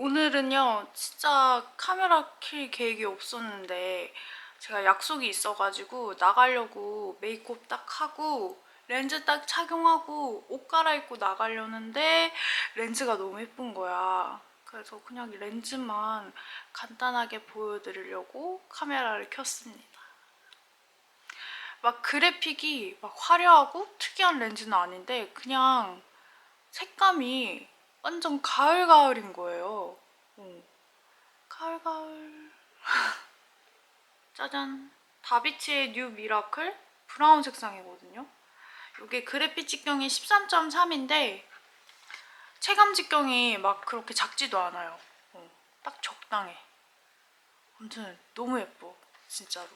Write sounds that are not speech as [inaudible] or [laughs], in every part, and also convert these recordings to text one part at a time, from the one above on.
오늘은요 진짜 카메라 킬 계획이 없었는데 제가 약속이 있어가지고 나가려고 메이크업 딱 하고 렌즈 딱 착용하고 옷 갈아입고 나가려는데 렌즈가 너무 예쁜 거야. 그래서 그냥 렌즈만 간단하게 보여드리려고 카메라를 켰습니다. 막 그래픽이 막 화려하고 특이한 렌즈는 아닌데 그냥 색감이 완전 가을 가을인 거예요. 어. 가을 가을. 짜잔. 다비치의 뉴 미라클 브라운 색상이거든요. 이게 그래픽 직경이 13.3인데 체감 직경이 막 그렇게 작지도 않아요. 어, 딱 적당해. 아무튼 너무 예뻐. 진짜로.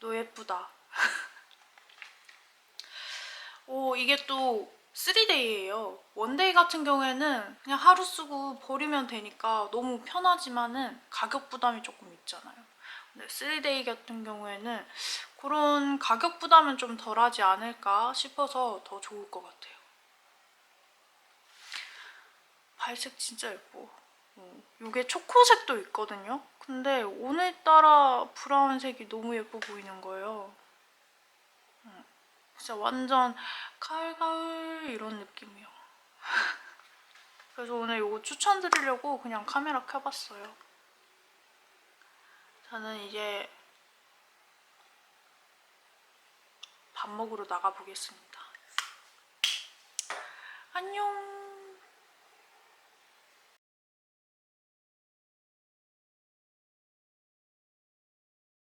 너 예쁘다. [laughs] 오, 이게 또 3데이예요. 원데이 같은 경우에는 그냥 하루 쓰고 버리면 되니까 너무 편하지만은 가격 부담이 조금 있잖아요. 근데 3데이 같은 경우에는 그런 가격 부담은 좀 덜하지 않을까 싶어서 더 좋을 것 같아요. 발색 진짜 예뻐. 어, 이게 초코색도 있거든요. 근데 오늘따라 브라운색이 너무 예뻐 보이는 거예요. 음, 진짜 완전 가을 가을 이런 느낌이요. [laughs] 그래서 오늘 이거 추천드리려고 그냥 카메라 켜봤어요. 저는 이제 밥 먹으러 나가 보겠습니다. 안녕.